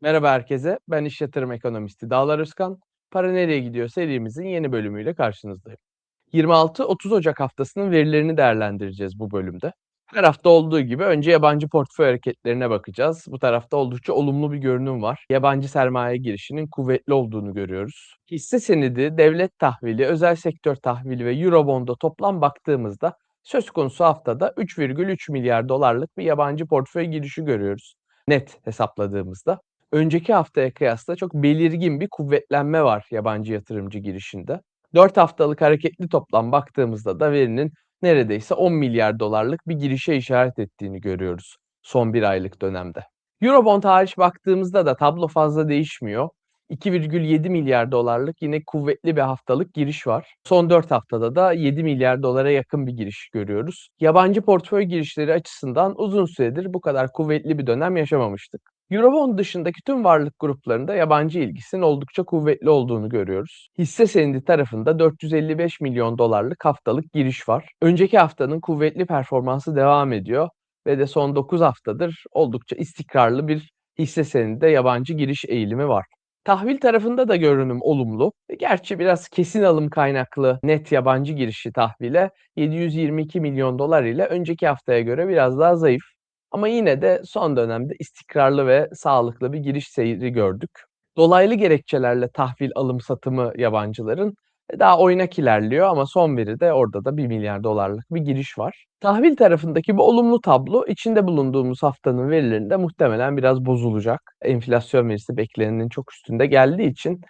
Merhaba herkese, ben iş yatırım ekonomisti Dağlar Özkan. Para Nereye Gidiyor serimizin yeni bölümüyle karşınızdayım. 26-30 Ocak haftasının verilerini değerlendireceğiz bu bölümde. Her hafta olduğu gibi önce yabancı portföy hareketlerine bakacağız. Bu tarafta oldukça olumlu bir görünüm var. Yabancı sermaye girişinin kuvvetli olduğunu görüyoruz. Hisse senedi, devlet tahvili, özel sektör tahvili ve Eurobond'a toplam baktığımızda söz konusu haftada 3,3 milyar dolarlık bir yabancı portföy girişi görüyoruz. Net hesapladığımızda önceki haftaya kıyasla çok belirgin bir kuvvetlenme var yabancı yatırımcı girişinde. 4 haftalık hareketli toplam baktığımızda da verinin neredeyse 10 milyar dolarlık bir girişe işaret ettiğini görüyoruz son bir aylık dönemde. Eurobond hariç baktığımızda da tablo fazla değişmiyor. 2,7 milyar dolarlık yine kuvvetli bir haftalık giriş var. Son 4 haftada da 7 milyar dolara yakın bir giriş görüyoruz. Yabancı portföy girişleri açısından uzun süredir bu kadar kuvvetli bir dönem yaşamamıştık. Eurobond dışındaki tüm varlık gruplarında yabancı ilgisinin oldukça kuvvetli olduğunu görüyoruz. Hisse senedi tarafında 455 milyon dolarlık haftalık giriş var. Önceki haftanın kuvvetli performansı devam ediyor ve de son 9 haftadır oldukça istikrarlı bir hisse senedinde yabancı giriş eğilimi var. Tahvil tarafında da görünüm olumlu. Gerçi biraz kesin alım kaynaklı net yabancı girişi tahvile 722 milyon dolar ile önceki haftaya göre biraz daha zayıf. Ama yine de son dönemde istikrarlı ve sağlıklı bir giriş seyri gördük. Dolaylı gerekçelerle tahvil alım satımı yabancıların e, daha oynak ilerliyor ama son veri de orada da 1 milyar dolarlık bir giriş var. Tahvil tarafındaki bu olumlu tablo içinde bulunduğumuz haftanın verilerinde muhtemelen biraz bozulacak. Enflasyon verisi beklenenin çok üstünde geldiği için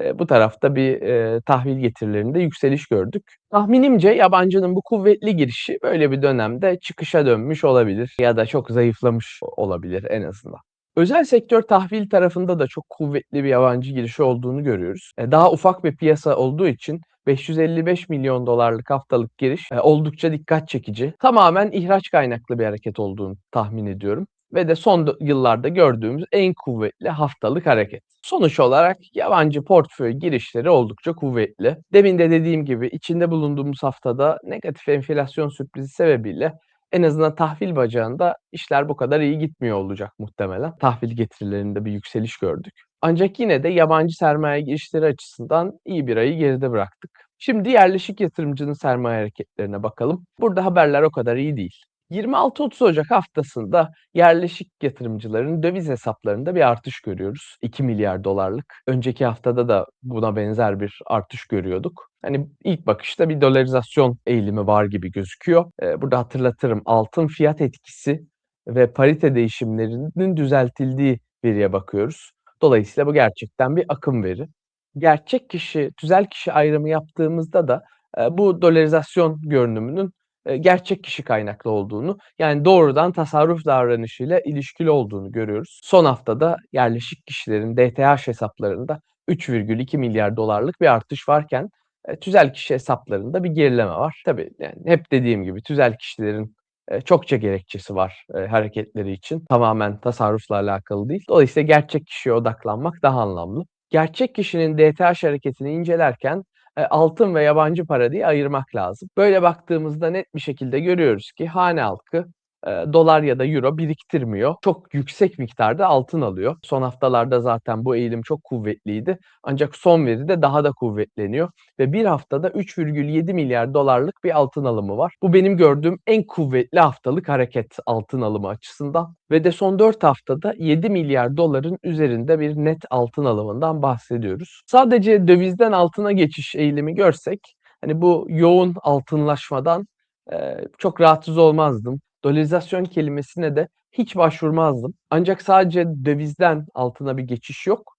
Eee, bu tarafta bir, eee, tahvil getirilerinde yükseliş gördük. Tahminimce yabancının bu kuvvetli girişi böyle bir dönemde çıkışa dönmüş olabilir ya da çok zayıflamış olabilir en azından. Özel sektör tahvil tarafında da çok kuvvetli bir yabancı girişi olduğunu görüyoruz. Eee, daha ufak bir piyasa olduğu için 555 milyon dolarlık haftalık giriş, eee, oldukça dikkat çekici. Tamamen ihraç kaynaklı bir hareket olduğunu tahmin ediyorum ve de son yıllarda gördüğümüz en kuvvetli haftalık hareket. Sonuç olarak yabancı portföy girişleri oldukça kuvvetli. Demin de dediğim gibi içinde bulunduğumuz haftada negatif enflasyon sürprizi sebebiyle en azından tahvil bacağında işler bu kadar iyi gitmiyor olacak muhtemelen. Tahvil getirilerinde bir yükseliş gördük. Ancak yine de yabancı sermaye girişleri açısından iyi bir ayı geride bıraktık. Şimdi yerleşik yatırımcının sermaye hareketlerine bakalım. Burada haberler o kadar iyi değil. 26-30 Ocak haftasında yerleşik yatırımcıların döviz hesaplarında bir artış görüyoruz. 2 milyar dolarlık. Önceki haftada da buna benzer bir artış görüyorduk. Hani ilk bakışta bir dolarizasyon eğilimi var gibi gözüküyor. Ee, burada hatırlatırım altın fiyat etkisi ve parite değişimlerinin düzeltildiği veriye bakıyoruz. Dolayısıyla bu gerçekten bir akım veri. Gerçek kişi, tüzel kişi ayrımı yaptığımızda da e, bu dolarizasyon görünümünün gerçek kişi kaynaklı olduğunu, yani doğrudan tasarruf davranışıyla ilişkili olduğunu görüyoruz. Son haftada yerleşik kişilerin DTH hesaplarında 3,2 milyar dolarlık bir artış varken tüzel kişi hesaplarında bir gerileme var. Tabii yani hep dediğim gibi tüzel kişilerin çokça gerekçesi var hareketleri için. Tamamen tasarrufla alakalı değil. Dolayısıyla gerçek kişiye odaklanmak daha anlamlı. Gerçek kişinin DTH hareketini incelerken altın ve yabancı para diye ayırmak lazım. Böyle baktığımızda net bir şekilde görüyoruz ki hane halkı, eee, dolar ya da euro biriktirmiyor. Çok yüksek miktarda altın alıyor. Son haftalarda zaten bu eğilim çok kuvvetliydi. Ancak son veride daha da kuvvetleniyor ve bir haftada 3,7 milyar dolarlık bir altın alımı var. Bu benim gördüğüm en kuvvetli haftalık hareket altın alımı açısından ve de son 4 haftada 7 milyar doların üzerinde bir net altın alımından bahsediyoruz. Sadece dövizden altına geçiş eğilimi görsek, hani bu yoğun altınlaşmadan, eee, çok rahatsız olmazdım. Dolarizasyon kelimesine de hiç başvurmazdım. Ancak sadece dövizden altına bir geçiş yok.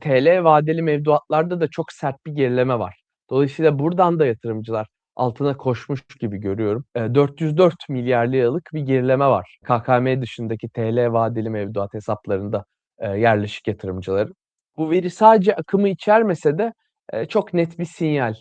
TL vadeli mevduatlarda da çok sert bir gerileme var. Dolayısıyla buradan da yatırımcılar altına koşmuş gibi görüyorum. Eee, 404 milyar liralık bir gerileme var. KKM dışındaki TL vadeli mevduat hesaplarında, yerleşik yatırımcıların. Bu veri sadece akımı içermese de, çok net bir sinyal.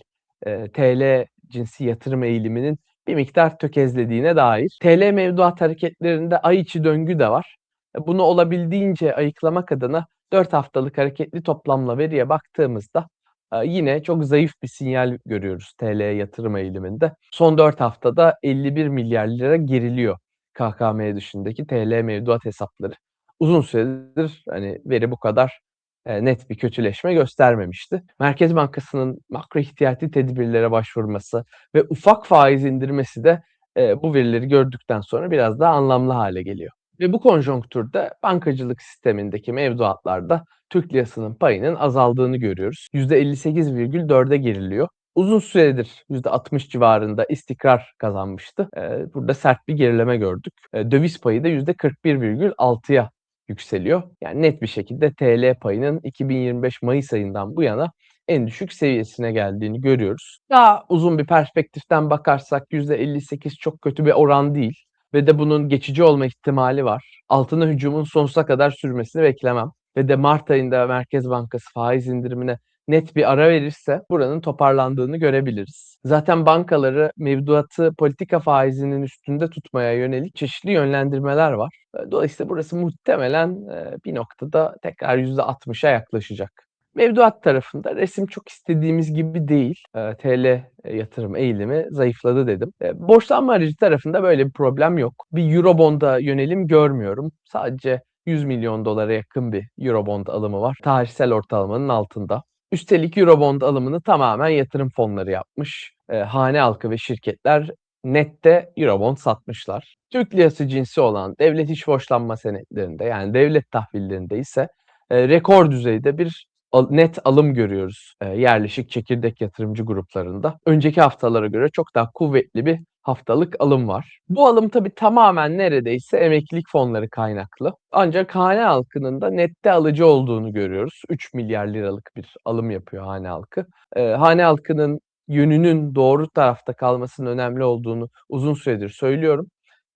TL cinsi yatırım eğiliminin bir miktar tökezlediğine dair. TL mevduat hareketlerinde ay içi döngü de var. E, bunu olabildiğince ayıklamak adına 4 haftalık hareketli toplamla veriye baktığımızda, eee, yine çok zayıf bir sinyal görüyoruz TL yatırım eğiliminde. Son 4 haftada 51 milyar lira geriliyor KKM dışındaki TL mevduat hesapları. uzun süredir hani veri bu kadar, net bir kötüleşme göstermemişti. Merkez Bankası'nın makro ihtiyati tedbirlere başvurması ve ufak faiz indirmesi de, eee, bu verileri gördükten sonra biraz daha anlamlı hâle geliyor. Ve bu konjonktürde bankacılık sistemindeki mevduatlarda Türk lirasının payının azaldığını görüyoruz. %58,4'e geriliyor. Uzun süredir %60 civarında istikrar kazanmıştı. Eee, burada sert bir gerileme gördük. Döviz payı da %41,6'ya yükseliyor. Yani net bir şekilde TL payının 2025 mayıs ayından bu yana en düşük seviyesine geldiğini görüyoruz. Daha uzun bir perspektiften bakarsak %58 çok kötü bir oran değil ve de bunun geçici olma ihtimali var. Altına hücumun sonsuza kadar sürmesini beklemem ve de mart ayında Merkez Bankası faiz indirimine net bir ara verirse buranın toparlandığını görebiliriz. Zaten bankaları mevduatı politika faizinin üstünde tutmaya yönelik çeşitli yönlendirmeler var. Dolayısıyla burası muhtemelen, eee, bir noktada tekrar %60'a yaklaşacak. Mevduat tarafında resim çok istediğimiz gibi değil. Eee, TL, yatırım eğilimi zayıfladı dedim. Eee, borçlanma aracı tarafında böyle bir problem yok. Bir Eurobond'a yönelim görmüyorum. Sadece $100.000.000'a yakın bir Eurobond alımı var. Tarihsel ortalamanın altında. Üstelik Eurobond alımını tamamen yatırım fonları yapmış. Eee, hane halkı ve şirketler nette Eurobond satmışlar. Türk lirası cinsi olan devlet iç borçlanma senetlerinde yani devlet tahvillerinde ise, eee, rekor düzeyde bir al net alım görüyoruz, eee, yerleşik çekirdek yatırımcı gruplarında. Önceki haftalara göre çok daha kuvvetli bir haftalık alım var. Bu alım tabii tamamen neredeyse emeklilik fonları kaynaklı. Ancak hane halkının da nette alıcı olduğunu görüyoruz. $3.000.000.000'lık bir alım yapıyor hane halkı. Eee, hane halkının yönünün doğru tarafta kalmasının önemli olduğunu uzun süredir söylüyorum.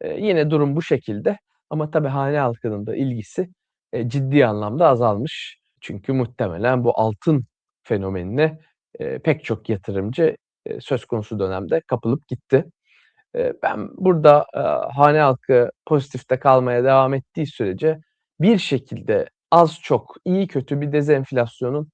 Eee, yine durum bu şekilde ama tabii hane halkının da ilgisi, eee, ciddi anlamda azalmış. Çünkü muhtemelen bu altın fenomenine, eee, pek çok yatırımcı, eee, söz konusu dönemde kapılıp gitti. Ben burada, hane halkı pozitifte kalmaya devam ettiği sürece bir şekilde az çok, iyi kötü bir dezenflasyonun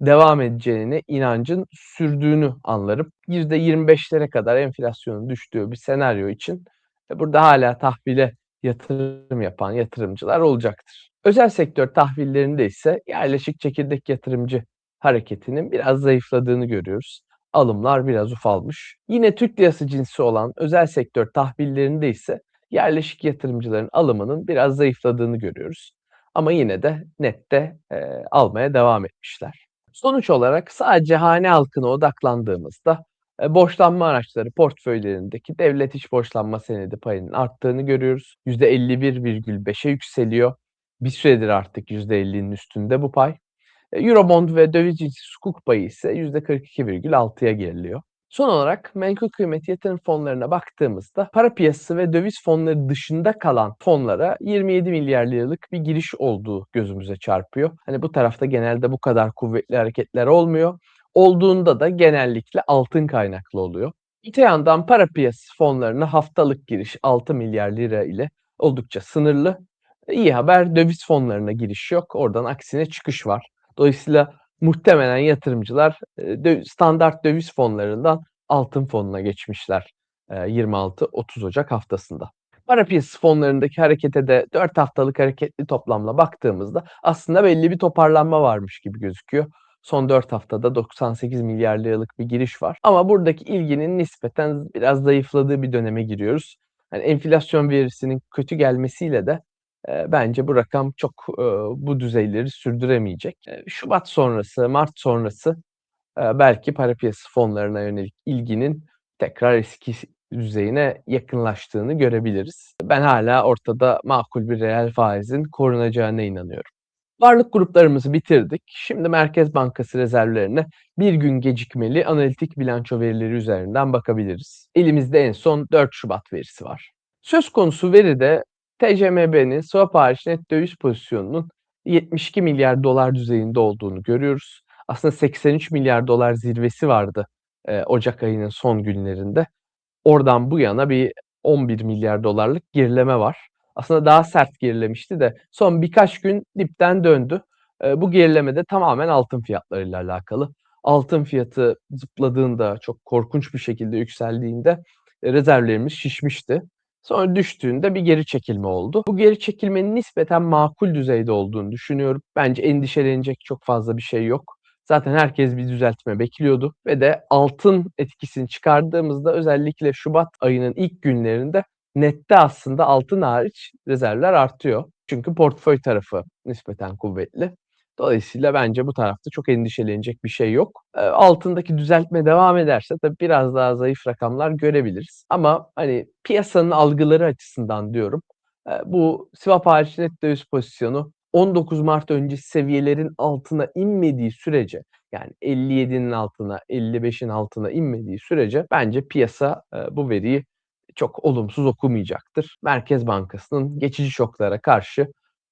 devam edeceğine inancın sürdüğünü anlarım. %25'lere kadar enflasyonun düştüğü bir senaryo için, eee, burada hâlâ tahvile yatırım yapan yatırımcılar olacaktır. Özel sektör tahvillerinde ise yerleşik çekirdek yatırımcı hareketinin biraz zayıfladığını görüyoruz. Alımlar biraz ufalmış. Yine Türk lirası cinsi olan özel sektör tahvillerinde ise yerleşik yatırımcıların alımının biraz zayıfladığını görüyoruz. Ama yine de nette, eee, almaya devam etmişler. Sonuç olarak sadece hane halkına odaklandığımızda, eee, borçlanma araçları portföylerindeki devlet iç borçlanma senedi payının arttığını görüyoruz. %51,5'e yükseliyor. Bir süredir artık %50'nin üstünde bu pay. Eurobond ve döviz cinsi sukuk payı ise %42,6'ya geriliyor. Son olarak menkul kıymet yatırım fonlarına baktığımızda para piyasası ve döviz fonları dışında kalan fonlara $27.000.000.000'lık bir giriş olduğu gözümüze çarpıyor. Hani bu tarafta genelde bu kadar kuvvetli hareketler olmuyor. Olduğunda da genellikle altın kaynaklı oluyor. Öte yandan para piyasası fonlarına haftalık giriş $6.000.000.000 ile oldukça sınırlı. İyi haber döviz fonlarına giriş yok. Oradan aksine çıkış var. Dolayısıyla muhtemelen yatırımcılar, döv standart döviz fonlarından altın fonuna geçmişler, eee, 26-30 Ocak haftasında. Para piyasası fonlarındaki harekete de 4 haftalık hareketli toplamla baktığımızda aslında belli bir toparlanma varmış gibi gözüküyor. Son 4 haftada $98.000.000.000'lık bir giriş var ama buradaki ilginin nispeten biraz zayıfladığı bir döneme giriyoruz. Hani enflasyon verisinin kötü gelmesiyle de, bence bu rakam çok, bu düzeyleri sürdüremeyecek. Şubat sonrası, mart sonrası, belki para piyasası fonlarına yönelik ilginin tekrar eski düzeyine yakınlaştığını görebiliriz. Ben hâlâ ortada makul bir reel faizin korunacağına inanıyorum. Varlık gruplarımızı bitirdik. Şimdi Merkez Bankası rezervlerine bir gün gecikmeli analitik bilanço verileri üzerinden bakabiliriz. Elimizde en son 4 Şubat verisi var. Söz konusu veride TCMB'nin swap hariç net döviz pozisyonunun $72.000.000.000 düzeyinde olduğunu görüyoruz. Aslında $83.000.000.000 zirvesi vardı, eee, ocak ayının son günlerinde. Oradan bu yana bir $11.000.000.000'lık gerileme var. Aslında daha sert gerilemişti de son birkaç gün dipten döndü. Eee, bu gerileme de tamamen altın fiyatlarıyla alakalı. Altın fiyatı zıpladığında, çok korkunç bir şekilde yükseldiğinde, eee, rezervlerimiz şişmişti. Sonra düştüğünde bir geri çekilme oldu. Bu geri çekilmenin nispeten makul düzeyde olduğunu düşünüyorum. Bence endişelenecek çok fazla bir şey yok. Zaten herkes bir düzeltme bekliyordu ve de altın etkisini çıkardığımızda özellikle şubat ayının ilk günlerinde nette aslında altın hariç rezervler artıyor. Çünkü portföy tarafı nispeten kuvvetli. Dolayısıyla bence bu tarafta çok endişelenecek bir şey yok. Altındaki düzeltme devam ederse tabii biraz daha zayıf rakamlar görebiliriz. Ama hani piyasanın algıları açısından diyorum, bu swap hariç net döviz pozisyonu 19 Mart öncesi seviyelerin altına inmediği sürece yani 57'nin altına, 55'in altına inmediği sürece bence piyasa, bu veriyi çok olumsuz okumayacaktır. Merkez Bankası'nın geçici şoklara karşı,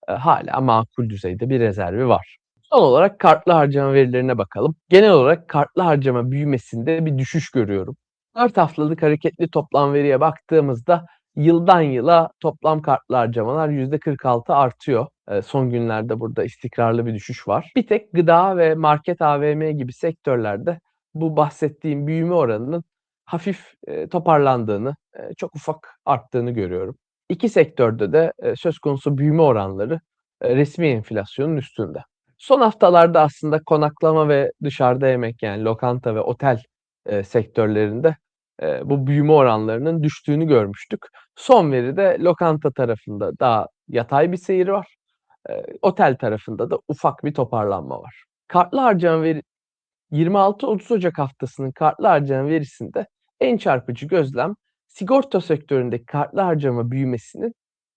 hâlâ makul düzeyde bir rezervi var. Son olarak kartlı harcama verilerine bakalım. Genel olarak kartlı harcama büyümesinde bir düşüş görüyorum. 4 haftalık hareketli toplam veriye baktığımızda yıldan yıla toplam kartlı harcamalar %46 artıyor. Son günlerde burada istikrarlı bir düşüş var. Bir tek gıda ve market, AVM gibi sektörlerde bu bahsettiğim büyüme oranının hafif, toparlandığını, çok ufak arttığını görüyorum. 2 sektörde de, söz konusu büyüme oranları, eee, resmî enflasyonun üstünde. Son haftalarda aslında konaklama ve dışarıda yemek yani lokanta ve otel, sektörlerinde, bu büyüme oranlarının düştüğünü görmüştük. Son veride lokanta tarafında daha yatay bir seyir var. Otel tarafında da ufak bir toparlanma var. Kartlı harcama veri 26-30 Ocak haftasının kartlı harcama verisinde en çarpıcı gözlem sigorta sektöründeki kartlı harcama büyümesinin,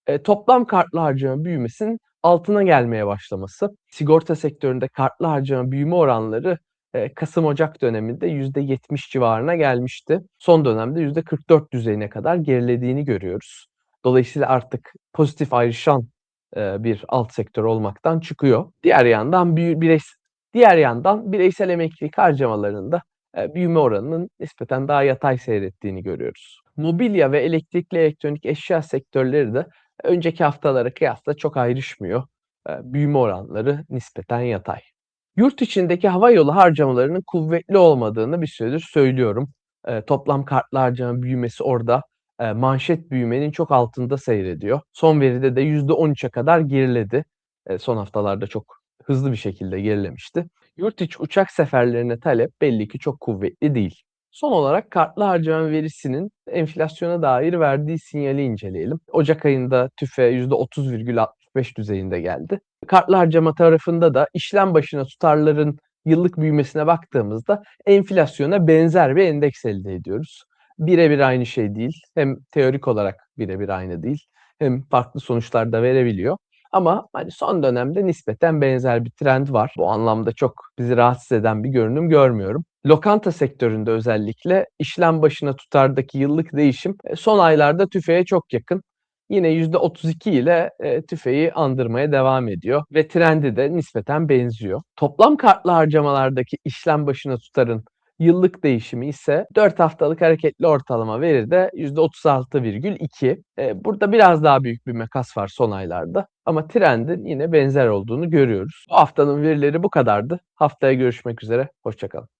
eee, toplam kartlı harcama büyümesinin altına gelmeye başlaması. Sigorta sektöründe kartlı harcama büyüme oranları, eee, Kasım-Ocak döneminde %70 civarına gelmişti. Son dönemde %44 düzeyine kadar gerilediğini görüyoruz. Dolayısıyla artık pozitif ayrışan, eee, bir alt sektör olmaktan çıkıyor. Diğer yandan büyü bireys diğer yandan bireysel emeklilik harcamalarında, büyüme oranının nispeten daha yatay seyrettiğini görüyoruz. Mobilya ve elektrikli elektronik eşya sektörleri de önceki haftalara kıyasla çok ayrışmıyor. Büyüme oranları nispeten yatay. Yurt içindeki havayolu harcamalarının kuvvetli olmadığını bir süredir söylüyorum. Toplam kartlı harcama büyümesi orada, manşet büyümenin çok altında seyrediyor. Son veride de %13'e kadar geriledi. Son haftalarda çok hızlı bir şekilde gerilemişti. Yurt içi uçak seferlerine talep belli ki çok kuvvetli değil. Son olarak kartlı harcama verisinin enflasyona dair verdiği sinyali inceleyelim. Ocak ayında TÜFE %30,65 düzeyinde geldi. Kartlı harcama tarafında da işlem başına tutarların yıllık büyümesine baktığımızda enflasyona benzer bir endeks elde ediyoruz. Bire bir aynı şey değil. Hem teorik olarak bire bir aynı değil hem farklı sonuçlar da verebiliyor. Ama hani son dönemde nispeten benzer bir trend var. Bu anlamda çok bizi rahatsız eden bir görünüm görmüyorum. Lokanta sektöründe özellikle işlem başına tutardaki yıllık değişim, eee, son aylarda TÜFE'ye çok yakın. Yine %32 ile, eee, TÜFE'yi andırmaya devam ediyor ve trendi de nispeten benziyor. Toplam kartlı harcamalardaki işlem başına tutarın yıllık değişimi ise 4 haftalık hareketli ortalama veride %36,2. Eee, burada biraz daha büyük bir makas var son aylarda ama trendin yine benzer olduğunu görüyoruz. Bu haftanın verileri bu kadardı. Haftaya görüşmek üzere, hoşça kalın.